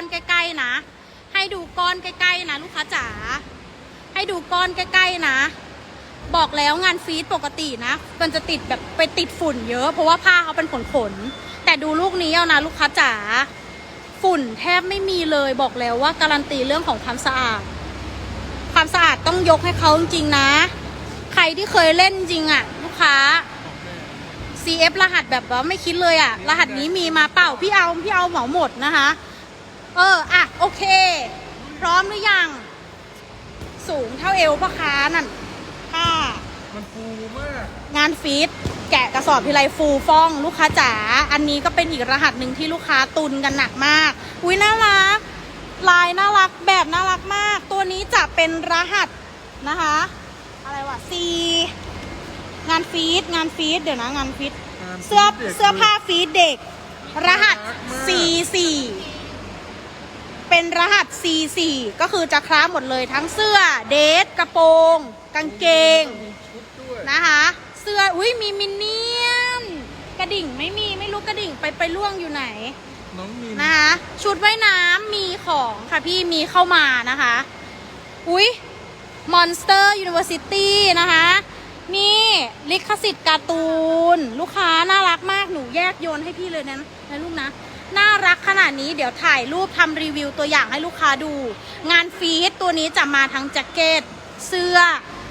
อนใกล้ๆนะ ให้ดูก้อนใกล้ๆนะ ลูกค้าจ๋า ให้ดูก้อนใกล้ๆนะ บอกแล้วงานฟีดปกตินะ มันจะติดแบบไปติดฝุ่นเยอะ เพราะว่าผ้าเขาเป็นขนขนๆแต่ดูลูกนี้เอานะลูกค้าจ๋า ฝุ่นแทบไม่มีเลย บอกแล้วว่าการันตีเรื่องของความสะอาด ความสะอาดต้องยกให้เขาจริงๆนะ ใครที่เคยเล่นจริงอะลูกค้า CF รหัสแบบว่าไม่คิดเลยอะรหัสนี้มีมาเปล่าพี่เอาพี่เอาเหมาหมดนะคะ เอออะโอเค พร้อมหรือยัง สูงเท่าเอวพ่อค้านั่นค่ะ มันฟูมาก งานฟีดแกะกระสอบทีไรฟูฟ่องลูกค้าจ๋า อันนี้ก็เป็นอีกรหัสหนึ่งที่ลูกค้าตุนกันหนักมาก อุ้ยน่ารัก ลายน่ารัก แบบน่ารักมาก ตัวนี้จะเป็นรหัสนะคะ อะไรวะ C งานฟีดงานฟีดเดี๋ยวนะงานฟีดเสื้อเสื้อผ้าฟีดเด็ก รหัส C4 เป็นรหัส C4 ก็คือจะคล้าหมดเลยทั้งเสื้อเดทกระโปรง กางเกงมีชุดด้วยนะคะ เสื้ออุ้ยมีมินเนี่ยนกระดิ่งไม่มีไม่รู้กระดิ่งไปไปล่วงอยู่ไหนน้องมินนะคะชุดว่ายน้ำมีของค่ะพี่มีเข้ามานะคะ อุ้ย Monster University นะคะ นี่ลิขสิทธิ์การ์ตูน ลูกค้าน่ารักมากหนูแยกโยนให้พี่เลยนะนะลูกนะ น่ารักขนาดนี้เดี๋ยวถ่ายรูปทำรีวิวตัวอย่างให้ลูกค้าดู งานฟีดตัวนี้จะมาทั้งแจ็คเก็ต เสื้อ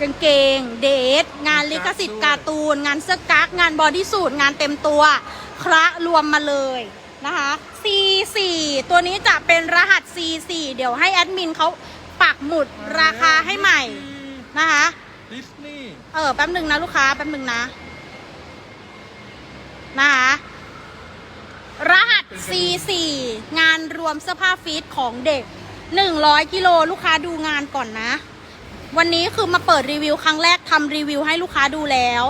กางเกง เดท งานลิขสิทธิ์การ์ตูน งานเสื้อกั๊กงานบอดี้สูทงานเต็มตัว คระรวมมาเลยนะคะ C4 ตัวนี้จะเป็นรหัส C4 เดี๋ยวให้แอดมินเขาปักหมุดราคาให้ใหม่นะคะดิสนีย์เออแป๊บหนึ่งนะลูกค้าแป๊บหนึ่งนะนะคะ รหัส C4 งานรวมเสื้อผ้าฟีดของเด็ก 100 กิโลลูกค้าดูงานก่อนนะ วันนี้คือมาเปิดรีวิวครั้งแรกทำรีวิวให้ลูกค้าดูแล้ว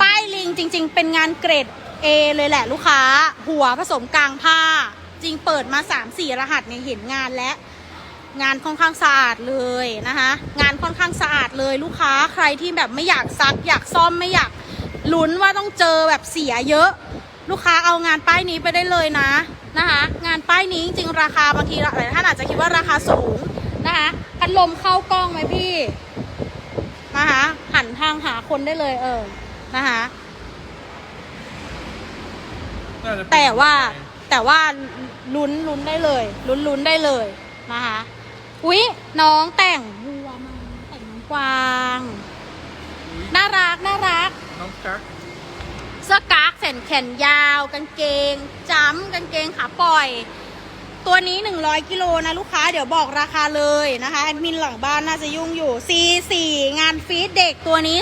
ป้ายลิงจริง ๆ เป็นงานเกรด A เลยแหละลูกค้า หัวผสมกลางผ้า จริงเปิดมา 3-4 รหัสเนี่ยเห็นงานแล้วงานค่อนข้างสะอาดเลยนะคะ งานค่อนข้างสะอาดเลยลูกค้าใครที่แบบไม่อยากซัก อยากซ่อมไม่อยากลุ้นว่าต้องเจอแบบเสียเยอะ ลูกค้าเอางานป้ายนี้ไปได้เลยนะนะคะ งานป้ายนี้จริงๆราคาบางทีหลายท่านอาจจะคิดว่าราคาสูงนะคะพัดลมเข้ากล้องไหมพี่นะคะหันทางหาคนได้เลยเออนะคะน่าจะเป็นแต่ว่าแต่ว่าลุ้นลุ้นได้เลยลุ้นลุ้นได้เลยนะคะอุ๊ยน้องแต่งวัวมาแต่งน้องกวางอุ๊ยน่ารักน่ารัก น้องกั๊ก เสื้อกั๊กแขนแขนยาว กางเกงจ้ำกางเกงขาปล่อย ตัวนี้ 100กิโลนะลูกค้าเดี๋ยวบอกราคาเลยนะคะแอดมินหลังบ้านน่าจะยุ่งอยู่ C4 งานฟีดเด็กตัวนี้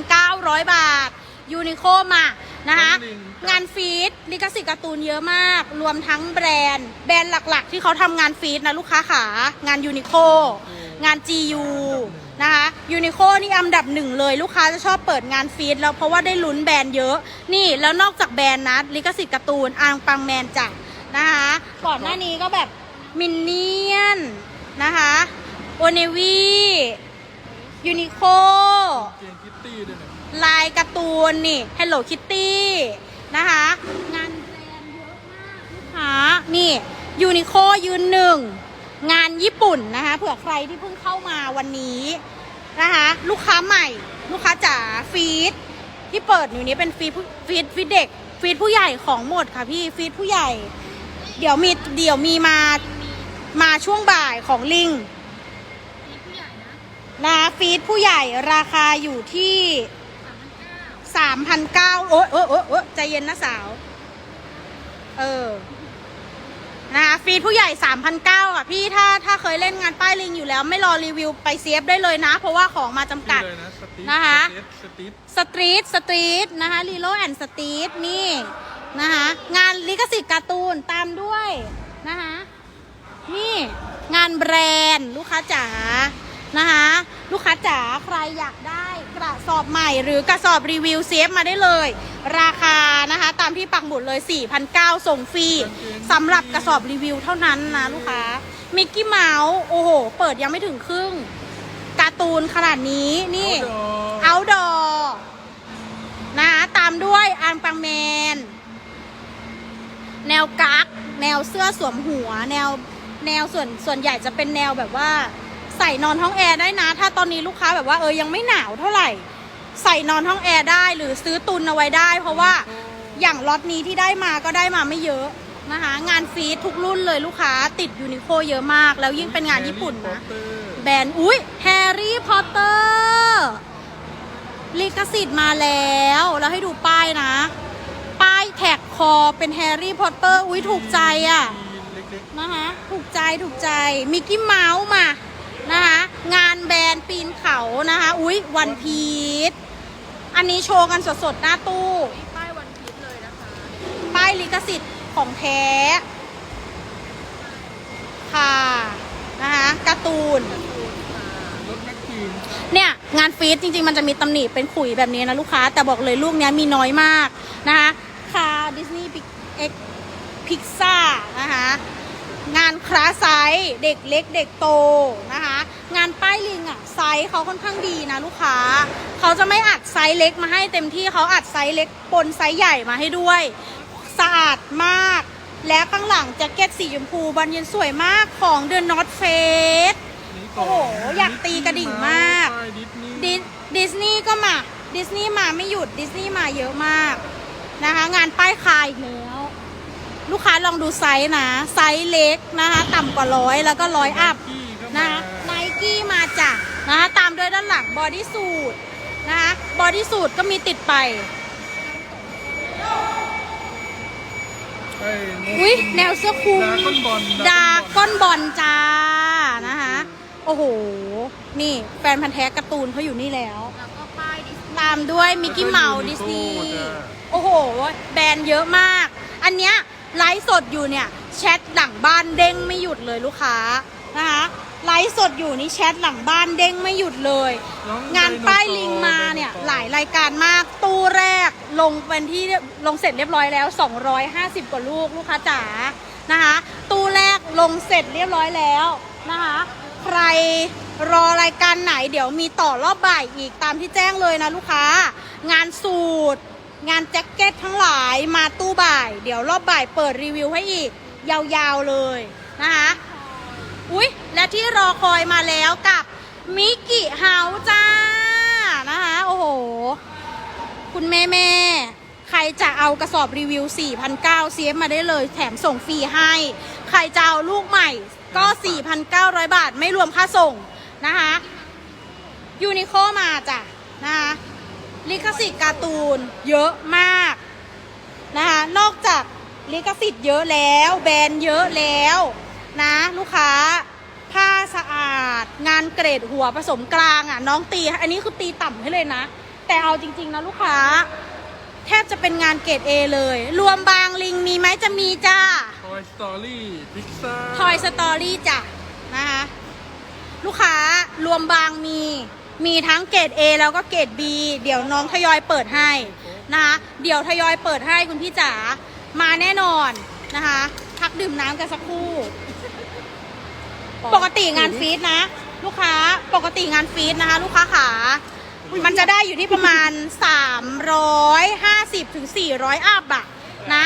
4,900 บาทยูนิโคมานะคะงานฟีดลิขสิทธิ์การ์ตูนเยอะมาก รวมทั้งแบรนด์ แบรนด์หลักๆ ที่เขาทำงานฟีดนะลูกค้าขางานยูนิโคงาน GU นะคะยูนิโคนี่อันดับหนึ่งเลย ลูกค้าจะชอบเปิดงานฟีดแล้วเพราะว่าได้ลุ้นแบรนด์เยอะ นี่แล้วนอกจากแบรนด์นะลิขสิทธิ์การ์ตูนอังปังแมนจ้ะนะคะก่อนหน้านี้ก็แบบมินเนียนนะคะโอเนวียูนิโคลายการ์ตูนนี่ Hello Kitty นะคะ งานแบรนด์เยอะมากลูกค้านี่ยูนิโคยืนหนึ่ง งานญี่ปุ่นนะคะเผื่อใครที่เพิ่งเข้ามาวันนี้นะคะ ลูกค้าใหม่ ลูกค้าจ๋าฟีดที่เปิดอยู่นี้เป็นฟีดฟีดฟีดเด็ก ฟีดผู้ใหญ่ของหมดค่ะพี่ฟีดผู้ใหญ่ เดี๋ยวมีเดี๋ยวมีมามาช่วงบ่ายของลิงนะฟีดผู้ใหญ่ราคาอยู่ที่สามพันเก้าโอ๊ยโอ๊ยโอ๊ยโอ๊ยใจเย็นนะสาว เออ ฟีดผู้ใหญ่สามพันเก้าอะพี่ถ้าถ้าเคยเล่นงานป้ายลิงอยู่แล้ว ไม่รอรีวิวไปเซฟได้เลยนะ เพราะว่าของมาจำกัด นี่เลยนะสตีทนะคะ สตีทสตรีทสตรีทนะคะลีโลแอนด์สตรีทนี่นะคะงานลิขสิทธิ์การ์ตูนตามด้วยนะคะนี่งานแบรนด์ลูกค้าจ๋านะคะลูกค้าจ๋าใครอยากได้กระสอบใหม่หรือกระสอบรีวิวเซฟมาได้เลย ราคานะคะตามที่ปักหมุดเลย4,900ส่งฟรีสำหรับกระสอบรีวิวเท่านั้นนะลูกค้ามิกกี้เมาส์โอ้โห เปิดยังไม่ถึงครึ่งการ์ตูนขนาดนี้นี่เอาเอาดอนะตามด้วยอันปังแมน แนวกั๊กแนวเสื้อสวมหัว แนวแนวส่วนส่วนใหญ่จะเป็นแนวแบบว่า ใส่นอนห้องแอร์ได้นะ ถ้าตอนนี้ลูกค้าแบบว่าเออยังไม่หนาวเท่าไหร่ ใส่นอนห้องแอร์ได้หรือซื้อตุนเอาไว้ได้ เพราะว่าอย่างล็อตนี้ที่ได้มาก็ได้มาไม่เยอะนะคะ งานฟรีดทุกรุ่นเลยลูกค้าติดยูนิโคเยอะมาก แล้วยิ่งเป็นงานญี่ปุ่นนะแบรนด์อุ้ยแฮร์รี่พอตเตอร์ลิขสิทธิ์มาแล้ว แล้วให้ดูป้ายนะ ป้ายแท็กคอเป็นแฮร์รี่พอตเตอร์อุ้ยถูกใจอะ่ะเล็กนะคะถูกใจถูกใจมิกกี้เมาส์มานะคะงานแบรนด์ปีนเขานะคะ อุ้ยวันพีช อันนี้โชว์กันสดๆ หน้าตู้นี่ป้ายวันพีชเลยนะคะ ป้ายลิขสิทธิ์ของแท้ ค่ะ นะคะการ์ตูนๆรถแม็กคีนเนี่ย งานฟีดจริงๆ มันจะมีตำหนิเป็นขุยแบบนี้นะลูกค้า แต่บอกเลยลูกเนี้ยมีน้อยมากนะคะคาดิสนีย์เอ็กพิกซ่านะคะ งานคลาสไซส์เด็กเล็กเด็กโตนะคะ งานป้ายลิงอะไซส์เขาค่อนข้างดีนะลูกค้า เขาจะไม่อัดไซส์เล็กมาให้เต็มที่เขาอัดไซส์เล็กปนไซส์ใหญ่มาให้ด้วย สะอาดมาก และข้างหลังแจ็คเก็ตสีชมพูบานเย็นสวยมากของ The North Face นี่โอ้โห อยากตีกระดิ่งมากป้ายดิสนีย์ดิสดิสนีย์ก็มาดิสนีย์มาไม่หยุดดิสนีย์มาเยอะมากนะคะ งานป้ายคายอีกแล้ว ลูกค้าลองดูไซส์นะ ไซส์เล็กนะคะ ต่ำกว่าร้อยแล้วก็ร้อยอัพกี้ก็นะมาคะไนกี้มาจ้ะนะคะตามด้วยด้านหลังบอดี้สูทนะคะบอดี้สูทก็มีติดไปไอ้นกอุ้ยแนวเสื้อคลุมดาก้อนบอลดาก้อนบอลจ้านะคะโอ้โห นี่แฟนพันธ์แท้การ์ตูนเขาอยู่นี่แล้วแล้วก็ป้ายดิสตามด้วยมิกกี้เมาส์ดิสนีย์โอ้โห แบรนด์เยอะมาก อันเนี้ย ไลฟ์สดอยู่เนี่ยแชทหลังบ้านเด้งไม่หยุดเลยลูกค้านะคะไลฟ์สดอยู่นี่แชทหลังบ้านเด้งไม่หยุดเลยน้องงานป้ายลิงมาเนี่ยหลายรายการมากตู้แรกลงเป็นที่เรียบลงเสร็จเรียบร้อยแล้ว 250 กว่าลูกลูกค้าจ๋านะคะตู้แรกลงเสร็จเรียบร้อยแล้วนะคะใครรอรายการไหนเดี๋ยวมีต่อรอบบ่ายอีกตามที่แจ้งเลยนะลูกค้างานสูตร งานแจ็คเก็ตทั้งหลายมาตู้บ่าย เดี๋ยวรอบบ่ายเปิดรีวิวให้อีก ยาวๆเลยนะคะอุ๊ย และที่รอคอยมาแล้วกับมิกกี้เฮาจ้านะคะ โอ้โห คุณแม่แม่ใครจะเอากระสอบรีวิว 4,900 CF มาได้เลยแถมส่งฟรีให้ ใครจะเอาลูกใหม่ก็ 4,900 บาทไม่รวมค่าส่งนะคะยูนิโคมาจ้ะนะคะ ลิขสิทธิ์การ์ตูนเยอะมากนะคะนอกจากลิขสิทธิ์เยอะแล้ว แบรนด์เยอะแล้วนะลูกค้าผ้าสะอาด งานเกรดหัวผสมกลางอะ น้องตี อันนี้คือตีต่ำให้เลยนะ แต่เอาจริง ๆ นะลูกค้า แทบจะเป็นงานเกรด A เลย รวมบางลิงมีไหมจะมีจ้าทอยสตอรี่พิกซ่าทอยสตอรี่จ้ะนะคะลูกค้ารวมบางมี มีทั้งเกรด A แล้วก็เกรด B เดี๋ยวน้องทยอยเปิดให้นะคะเดี๋ยวทยอยเปิดให้คุณพี่จ๋ามาแน่นอนนะคะพักดื่มน้ำกันสักครู่ ปกติงานฟีดนะ ลูกค้าปกติงานฟีดนะคะ ลูกค้าขามันจะได้อยู่ที่ประมาณ 350ถึง400อัพอะนะ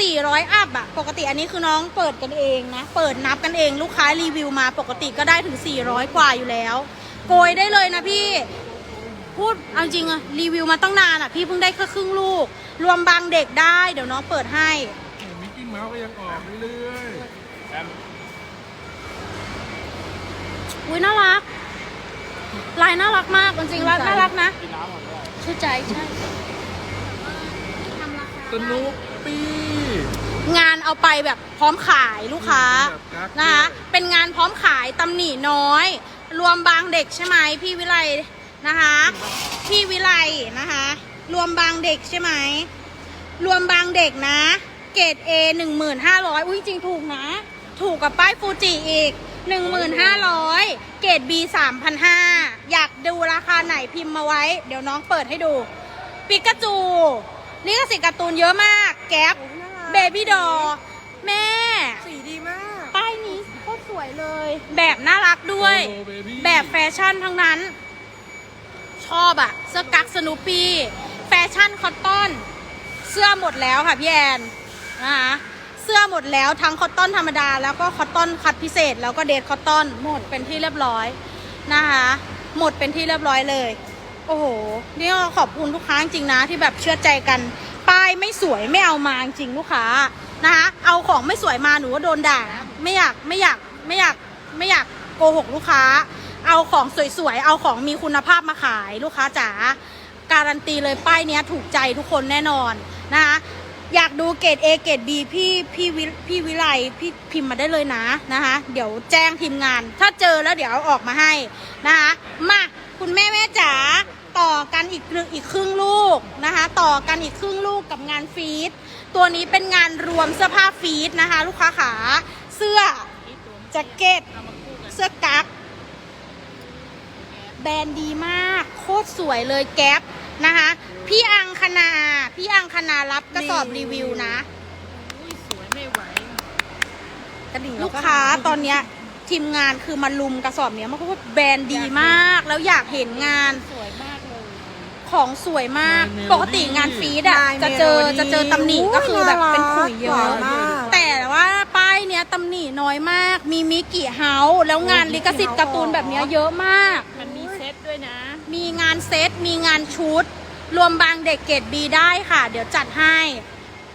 400 อัพอะปกติอันนี้คือน้องเปิดกันเองนะ เปิดนับกันเอง ลูกค้ารีวิวมาปกติก็ได้ถึง 400 กว่าอยู่แล้ว โกยได้เลยนะพี่ พูดเอาจริงอะรีวิวมาตั้งนานอะพี่เพิ่งได้แค่ครึ่งลูก รวมบางเด็กได้เดี๋ยวน้องเปิดให้มิกกี้เมาส์ก็ยังออกเรื่อยอุ้ยน่ารัก ลายน่ารักมากจริงๆแล้วน่ารักนะชื่นใจใช่ๆสนุกปี้งานเอาไปแบบพร้อมขายลูกค้าแบบกั๊กนะคะด้วยเป็นงานพร้อมขายตำหนิน้อย รวมบางเด็กใช่ไหมพี่วิไลนะคะ พี่วิไลนะคะ รวมบางเด็กใช่ไหมรวมบางเด็กนะ เกรด A หนึ่งหมื่นห้าร้อยอุ้ยจริงถูกนะ ถูกกับป้ายฟูจิอีกหนึ่งหมื่นห้าร้อยเกรด B สามพันห้าอยากดูราคาไหนพิมพ์มาไว้ เดี๋ยวน้องเปิดให้ดู ปิกาจูลิขสิทธิ์การ์ตูนเยอะมาก แก๊ป เบบี้ดอ แม่ สีดีมาก ป้ายนี้โคตรส วยเลย แบบน่ารักด้วยโลเบบี้แบบแฟชั่นทั้งนั้น ชอบอะเสื้อกั๊กสนุปปี้ แฟชั่นคอตตอน เสื้อหมดแล้วค่ะพี่แอนนะคะเสื้อหมดแล้วทั้งคอตตอนธรรมดา แล้วก็คอตตอนคัดพิเศษ แล้วก็เดทคอตตอนหมดเป็นที่เรียบร้อยนะคะหมดเป็นที่เรียบร้อยเลย โอ้โหนี่ก็ขอบคุณลูกค้าจริงๆนะที่แบบเชื่อใจกัน ป้ายไม่สวยไม่เอามาจริงๆลูกค้านะคะเอาของไม่สวยมาหนูก็โดนด่า ไม่อยากไม่อยาก ไม่อยากไม่อยากโกหกลูกค้า เอาของสวยๆ เอาของมีคุณภาพมาขายลูกค้าจ๋า การันตีเลยป้ายเนี้ยถูกใจทุกคนแน่นอนนะคะอยากดูเกรด A เกรด B พี่พี่วิพี่วิไลพี่พิมพ์มาได้เลยนะนะคะเดี๋ยวแจ้งทีมงาน ถ้าเจอแล้วเดี๋ยวเอาออกมาให้นะคะมาคุณแม่แม่จ๋าต่อกันอีกอีกครึ่งลูกนะคะต่อกันอีกครึ่งลูกกับงานฟีดตัวนี้เป็นงานรวมเสื้อผ้าฟีดนะคะ ลูกค้าขาเสื้อ แจ็คเก็ต เสื้อกั๊กแบรนด์ดีมาก โคตรสวยเลยแก๊ปนะคะ พี่อังคณา พี่อังคณารับกระสอบรีวิวนะอุ้ยสวยไม่ไหวกระดิ่งลูกค้าตอนเนี้ยทีมงานคือมาลุมกระสอบเนี้ยมันก็แบรนด์ดีมาก แล้วอยากเห็นงานสวยมากเลยของสวยมาก ปกติงานฟีดอะจะเจอจะเจอตำหนิก็คือแบบเป็นขุยเยหวาอะ ตำหนิน้อยมาก มีมิกิเฮาส์แล้วงานลิขสิทธิ์การ์ตูนแบบเนี้ยเยอะมาก มันมีเซตด้วยนะ มีงานเซต มีงานชุด รวมบางเด็กเกรดบีได้ค่ะ เดี๋ยวจัดให้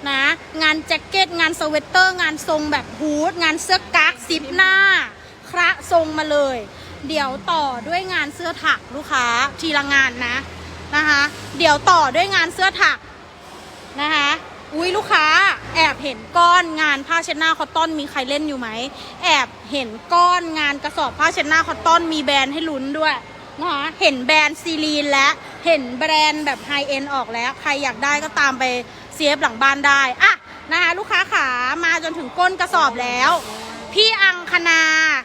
นะ งานแจ็คเก็ต งานสเวตเตอร์ งานทรงแบบฮูด งานเสื้อกั๊กซิปหน้า คระทรงมาเลย เดี๋ยวต่อด้วยงานเสื้อถักลูกค้าทีละงานนะนะคะ เดี๋ยวต่อด้วยงานเสื้อถักนะคะ อุ้ยลูกค้า แอบเห็นก้อนงานผ้าเช็ดหน้าคอตตอนมีใครเล่นอยู่ไหม แอบเห็นก้อนงานกระสอบผ้าเช็ดหน้าคอตตอนมีแบรนด์ให้ลุ้นด้วยนะคะเห็นแบรนด์ซีรีนและเห็นแบรนด์แบบไฮเอ็นออกแล้ว ใครอยากได้ก็ตามไปเซียบหลังบ้านได้อะนะคะลูกค้าขามาจนถึงก้นกระสอบแล้ว พี่อังคณา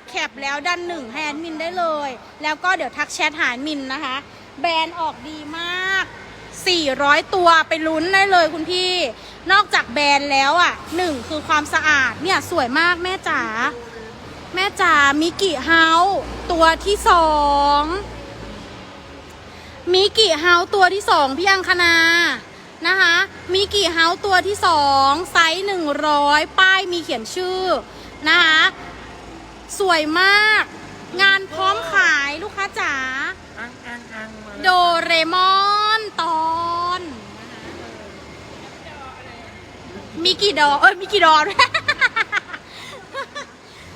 แคปแล้วด้านหนึ่งให้แอดมินได้เลย แล้วก็เดี๋ยวทักแชทหาแอดมินนะคะ แบรนด์ออกดีมาก 400 ตัวไปลุ้นได้เลยคุณพี่ นอกจากแบรนด์แล้วอะหนึ่งคือความสะอาดเนี่ยสวยมากแม่จ๋าแม่จ๋ามิกิเฮาส์ตัวที่สองมิกิเฮาส์ตัวที่สองพี่อังคณานะคะมิกิเฮาส์ตัวที่สองไซส์หนึ่งร้อยป้ายมีเขียนชื่อนะคะสวยมาก งานพร้อมขายลูกค้าจ๋าอังอังอังมาโดเรมอน ตอนมีกี่ดอเอ้ยมีกี่ดอก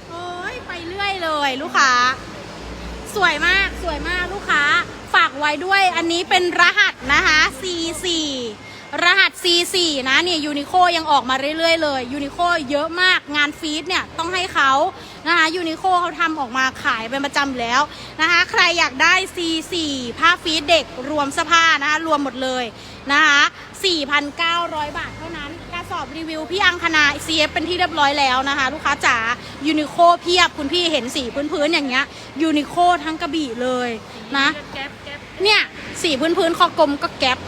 โอ้ยไปเรื่อยเลย ลูกค้า สวยมากสวยมากลูกค้า ฝากไว้ด้วยอันนี้เป็นรหัสนะคะ C4 รหัส C4 นะเนี่ยยูนิโคยังออกมาเรื่อยๆเลยยูนิโคเยอะมากงานฟีดเนี่ยต้องให้เขานะคะยูนิโคเขาทำออกมาขายเป็นประจำอยู่แล้วนะคะใครอยากได้ C4 ผ้าฟีดเด็กรวมเสื้อผ้านะคะรวมหมดเลยนะคะ4,900 บาทเท่านั้นกระสอบรีวิวพี่อังคณา CF เป็นที่เรียบร้อยแล้วนะคะ ลูกค้าจ๋ายูนิโคเพียบคุณพี่เห็นสีพื้นๆอย่างเงี้ยยูนิโคทั้งกระบี่เลยนะแก๊ปแก๊ปเนี่ยสีพื้นๆคอกลมก็แก๊ป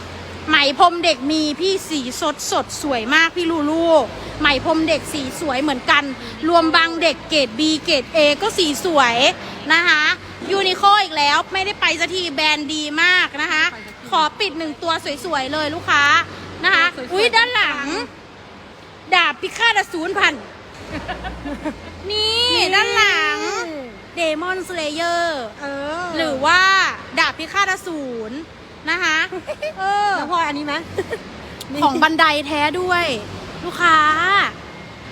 ไหมพรมเด็กมีพี่สีสดสดสวยมากพี่ลูลูไหมพรมเด็กสีสวยเหมือนกัน รวมบางเด็กเกรด B เกรด A ก็สีสวยนะคะยูนิโคอีกแล้วไม่ได้ไปสักทีแบรนด์ดีมากนะคะ ขอปิดหนึ่งตัวสวยๆเลยลูกค้านะคะ อุ้ยด้านหลัง ดาบพิฆาตอสูรพันธุ์นี่ด้านหลังเดมอนสเลเยอร์เออหรือว่าดาบพิฆาตอสูร นะคะเออแล้วพลอยอันนี้ไหมของบันไดแท้ด้วย ลูกค้า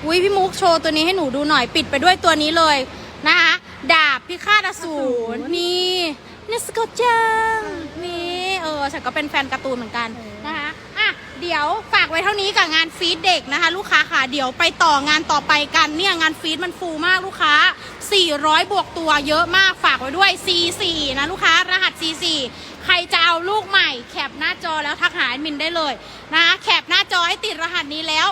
อุ้ยพี่มุกโชว์ตัวนี้ให้หนูดูหน่อยปิดไปด้วยตัวนี้เลยนะคะดาบพิฆาตอสูรนี่เนสโกจังนี่เออฉันก็เป็นแฟนการ์ตูนเหมือนกันนะคะอะเดี๋ยวฝากไว้เท่านี้กับงานฟีดเด็กนะคะ ลูกค้าค่ะเดี๋ยวไปต่องานต่อไปกันเนี่ยงานฟีดมันฟูมากลูกค้า 400 บวกตัวเยอะมากฝากไว้ด้วย C4 นะลูกค้ารหัส C4 ใครจะเอาลูกใหม่แคปหน้าจอแล้วทักหาแอดมินได้เลยนะคะแคปหน้าจอให้ติดรหัสนี้แล้ว